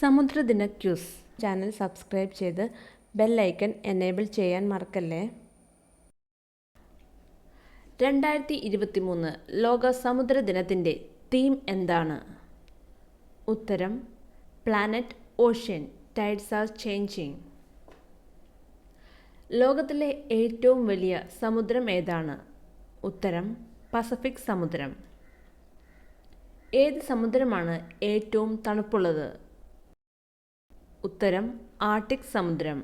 സമുദ്രദിന quiz channel subscribe ചെയ്ത് bell icon enable ചെയ്യാൻ മറക്കല്ലേ? രണ്ടായിരത്തി ഇരുപത്തി മൂന്ന് ലോക സമുദ്ര ദിനത്തിന്റെ തീം എന്താണ്? ഉത്തരം planet ocean tides are changing ലോകത്തിലെ ഏറ്റവും വലിയ സമുദ്രം ഏതാണ്? ഉത്തരം പസഫിക് സമുദ്രം. ഏത് സമുദ്രമാണ് ഏറ്റവും തണുപ്പുള്ളത്? ഉത്തരം ആർട്ടിക് സമുദ്രം.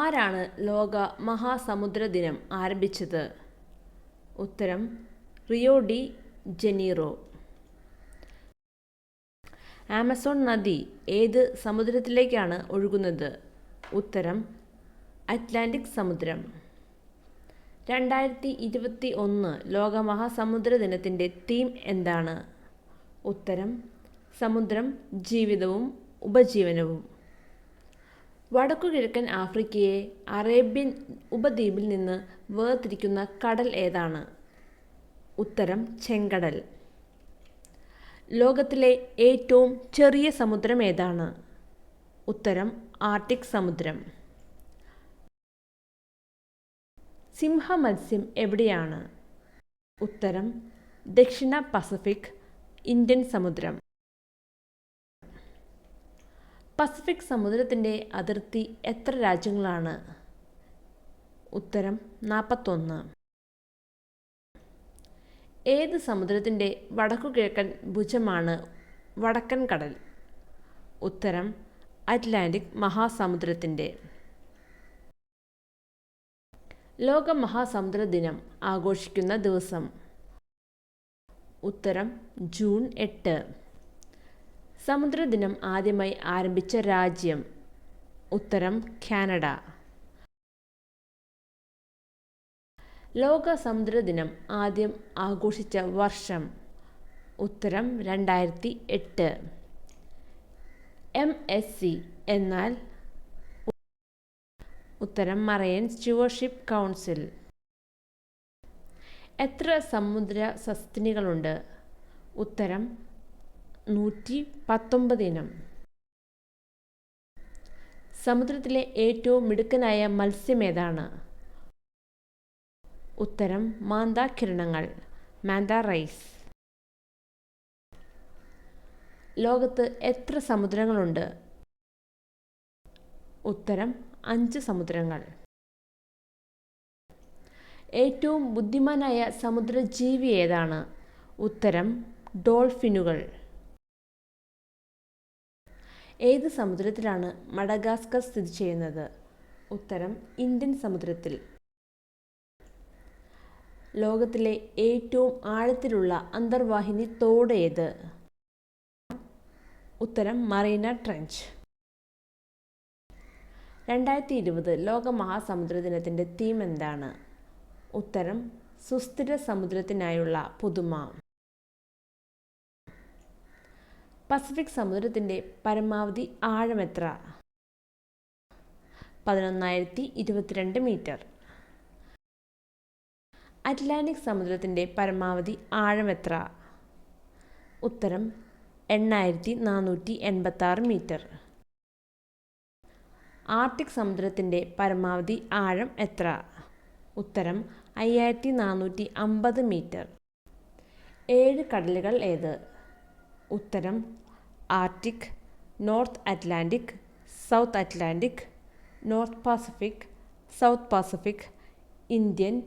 ആരാണ് ലോക മഹാസമുദ്ര ദിനം ആരംഭിച്ചത്? ഉത്തരം റിയോ ഡി ജനീറോ. ആമസോൺ നദി ഏത് സമുദ്രത്തിലേക്കാണ് ഒഴുകുന്നത്? ഉത്തരം അറ്റ്ലാന്റിക് സമുദ്രം. രണ്ടായിരത്തി ഇരുപത്തി ഒന്ന് ലോക മഹാസമുദ്ര ദിനത്തിന്റെ തീം എന്താണ്? ഉത്തരം സമുദ്രം ജീവിതവും ഉപജീവനവും. വടക്കുകിഴക്കൻ ആഫ്രിക്കയെ അറേബ്യൻ ഉപദ്വീപിൽ നിന്ന് വേർതിരിക്കുന്ന കടൽ ഏതാണ്? ഉത്തരം ചെങ്കടൽ. ലോകത്തിലെ ഏറ്റവും ചെറിയ സമുദ്രം ഏതാണ്? ഉത്തരം ആർട്ടിക് സമുദ്രം. സിംഹമത്സ്യം എവിടെയാണ്? ഉത്തരം ദക്ഷിണ പസഫിക് ഇന്ത്യൻ സമുദ്രം. പസഫിക് സമുദ്രത്തിന്റെ അതിർത്തി എത്ര രാജ്യങ്ങളാണ്? ഉത്തരം നാൽപ്പത്തൊന്ന് ഏത് സമുദ്രത്തിന്റെ വടക്കുകിഴക്കൻ ഭുജമാണ് വടക്കൻ കടൽ? ഉത്തരം അറ്റ്ലാന്റിക് മഹാസമുദ്രത്തിന്റെ ലോക മഹാസമുദ്ര ദിനം ആഘോഷിക്കുന്ന ദിവസം. ഉത്തരം ജൂൺ എട്ട്. സമുദ്രദിനം ആദ്യമായി ആരംഭിച്ച രാജ്യം. ഉത്തരം കാനഡ. ലോക സമുദ്രദിനം ആദ്യം ആഘോഷിച്ച വർഷം. ഉത്തരം രണ്ടായിരത്തി എട്ട്. എം എസ് സി എന്നാൽ ഉത്തരം മറയൻ സ്റ്റുവർഷിപ്പ് കൗൺസിൽ. എത്ര സമുദ്ര സസ്തിനികളുണ്ട്? ഉത്തരം നൂറ്റി പത്തൊമ്പത് ഇനം. സമുദ്രത്തിലെ ഏറ്റവും മിടുക്കനായ മത്സ്യം ഏതാണ്? ഉത്തരം മാന്താകിരണങ്ങൾ മാന്ത റൈസ്. ലോകത്ത് എത്ര സമുദ്രങ്ങളുണ്ട്? ഉത്തരം അഞ്ച് സമുദ്രങ്ങൾ. ഏറ്റവും ബുദ്ധിമാനായ സമുദ്രജീവി ഏതാണ്? ഉത്തരം ഡോൾഫിനുകൾ. ഏത് സമുദ്രത്തിലാണ് മഡഗാസ്കർ സ്ഥിതി ചെയ്യുന്നത്? ഉത്തരം ഇന്ത്യൻ സമുദ്രത്തിൽ. ലോകത്തിലെ ഏറ്റവും ആഴത്തിലുള്ള അന്തർവാഹിനി തോട് ഏത്? ഉത്തരം മറീന ട്രെഞ്ച്. രണ്ടായിരത്തി ഇരുപത് ലോക മഹാസമുദ്ര ദിനത്തിന്റെ തീം എന്താണ്? ഉത്തരം സുസ്ഥിര സമുദ്രത്തിനായുള്ള പുതുമ. പസഫിക് സമുദ്രത്തിന്റെ പരമാവധി ആഴം എത്ര? പതിനൊന്നായിരത്തി ഇരുപത്തിരണ്ട് മീറ്റർ. അറ്റ്ലാന്റിക് സമുദ്രത്തിന്റെ പരമാവധി ആഴം എത്ര? ഉത്തരം എണ്ണായിരത്തി നാനൂറ്റി എൺപത്തി ആറ് മീറ്റർ. ആർട്ടിക് സമുദ്രത്തിന്റെ പരമാവധി ആഴം എത്ര? ഉത്തരം അയ്യായിരത്തി നാനൂറ്റി അമ്പത് മീറ്റർ. ഏഴ് കടലുകൾ ഏത്? ഉത്തരം Arctic North Atlantic South Atlantic North Pacific South Pacific Indian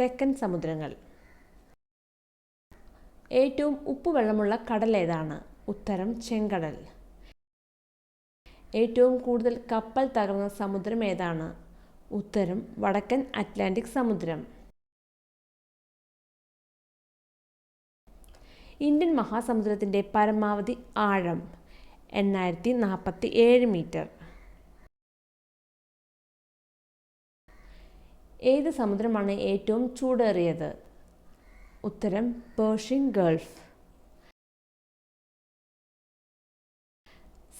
തെക്കൻ സമുദ്രങ്ങൾ. ഏറ്റവും ഉപ്പുവെള്ളമുള്ള കടൽ ഏതാണ്? ഉത്തരം ചെങ്കടൽ. ഏറ്റവും കൂടുതൽ കപ്പൽ തകർന്ന സമുദ്രം ഏതാണ്? ഉത്തരം വടക്കൻ അറ്റ്ലാന്റിക് സമുദ്രം. ഇന്ത്യൻ മഹാസമുദ്രത്തിന്റെ പരമാവധി ആഴം എണ്ണായിരത്തി നാൽപ്പത്തി ഏഴ് മീറ്റർ. ഏത് സമുദ്രമാണ് ഏറ്റവും ചൂടേറിയത്? ഉത്തരം പേർഷ്യൻ ഗൾഫ്.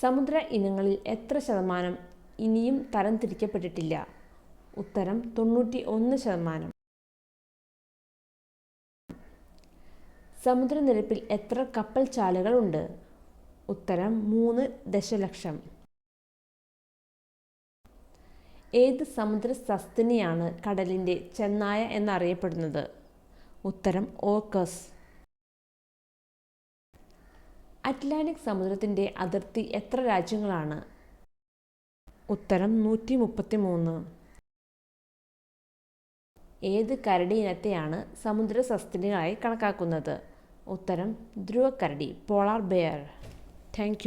സമുദ്ര ഇനങ്ങളിൽ എത്ര ശതമാനം ഇനിയും തരംതിരിക്കപ്പെട്ടിട്ടില്ല? ഉത്തരം തൊണ്ണൂറ്റി ഒന്ന് ശതമാനം. സമുദ്രനിരപ്പിൽ എത്ര കപ്പൽ ചാലുകൾ ഉണ്ട്? ഉത്തരം മൂന്ന് ദശലക്ഷം. ഏത് സമുദ്ര സസ്തിനിയാണ് കടലിന്റെ ചെന്നായ എന്നറിയപ്പെടുന്നത്? ഉത്തരം ഓക്കസ്. അറ്റ്ലാന്റിക് സമുദ്രത്തിന്റെ അതിർത്തി എത്ര രാജ്യങ്ങളാണ്? ഉത്തരം നൂറ്റി മുപ്പത്തി മൂന്ന് ഏത് കരടി ഇനത്തെയാണ് സമുദ്ര സസ്തനികളായി കണക്കാക്കുന്നത്? ഉത്തരം ധ്രുവക്കരടി പോളാർ ബെയർ. താങ്ക്